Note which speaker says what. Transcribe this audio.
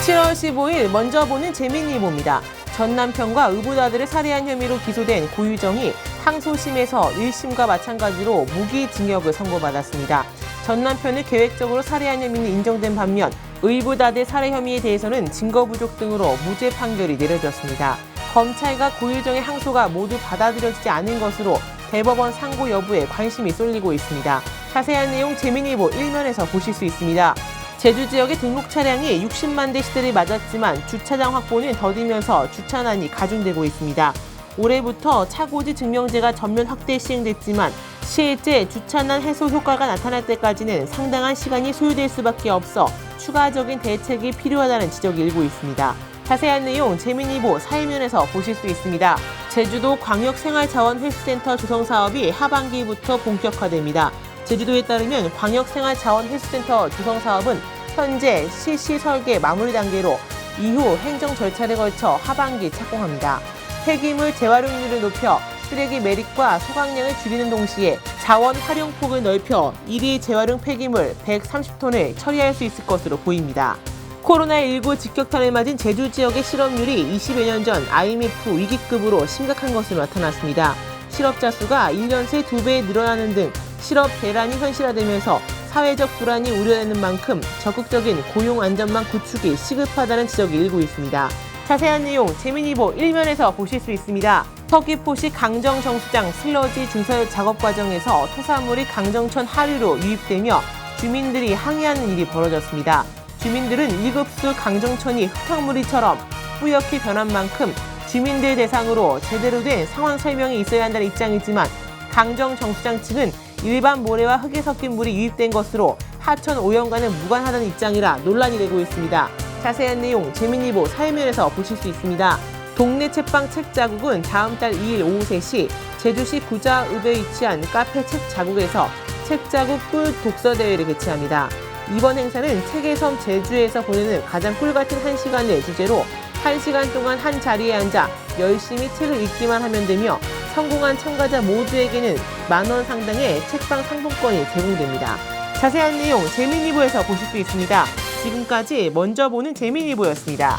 Speaker 1: 7월 15일 먼저 보는 재민이보입니다. 전 남편과 의붓아들을 살해한 혐의로 기소된 고유정이 항소심에서 1심과 마찬가지로 무기징역을 선고받았습니다. 전 남편을 계획적으로 살해한 혐의는 인정된 반면 의붓아들 살해 혐의에 대해서는 증거 부족 등으로 무죄 판결이 내려졌습니다. 검찰과 고유정의 항소가 모두 받아들여지지 않은 것으로 대법원 상고 여부에 관심이 쏠리고 있습니다. 자세한 내용 재민이보 1면에서 보실 수 있습니다. 제주 지역의 등록 차량이 60만 대 시대를 맞았지만 주차장 확보는 더디면서 주차난이 가중되고 있습니다. 올해부터 차고지 증명제가 전면 확대 시행됐지만 실제 주차난 해소 효과가 나타날 때까지는 상당한 시간이 소요될 수밖에 없어 추가적인 대책이 필요하다는 지적이 일고 있습니다. 자세한 내용 재민이보 사회면에서 보실 수 있습니다. 제주도 광역생활자원회수센터 조성 사업이 하반기부터 본격화됩니다. 제주도에 따르면 광역생활자원회수센터 조성 사업은 현재 실시 설계 마무리 단계로 이후 행정 절차를 걸쳐 하반기 착공합니다. 폐기물 재활용률을 높여 쓰레기 매립과 소각량을 줄이는 동시에 자원 활용 폭을 넓혀 일일 재활용 폐기물 130톤을 처리할 수 있을 것으로 보입니다. 코로나19 직격탄을 맞은 제주 지역의 실업률이 20여 년 전 IMF 위기급으로 심각한 것으로 나타났습니다. 실업자 수가 1년 새 2배 늘어나는 등 실업 대란이 현실화되면서 사회적 불안이 우려되는 만큼 적극적인 고용 안전망 구축이 시급하다는 지적이 일고 있습니다. 자세한 내용 재민이보 1면에서 보실 수 있습니다. 서귀포시 강정정수장 슬러지 증설 작업 과정에서 토사물이 강정천 하류로 유입되며 주민들이 항의하는 일이 벌어졌습니다. 주민들은 1급수 강정천이 흙탕물이처럼 뿌옇게 변한 만큼 주민들 대상으로 제대로 된 상황 설명이 있어야 한다는 입장이지만 강정 정수장 측은 일반 모래와 흙이 섞인 물이 유입된 것으로 하천 오염과는 무관하다는 입장이라 논란이 되고 있습니다. 자세한 내용 재민이보 사회면에서 보실 수 있습니다. 동네 책방 책 자국은 다음 달 2일 오후 3시 제주시 구자읍에 위치한 카페 책 자국에서 책 자국 꿀 독서 대회를 개최합니다. 이번 행사는 책의 섬 제주에서 보내는 가장 꿀 같은 한 시간을 주제로 한 시간 동안 한 자리에 앉아 열심히 책을 읽기만 하면 되며 성공한 참가자 모두에게는 만원 상당의 책방 상품권이 제공됩니다. 자세한 내용 재미니보에서 보실 수 있습니다. 지금까지 먼저 보는 재미니보였습니다.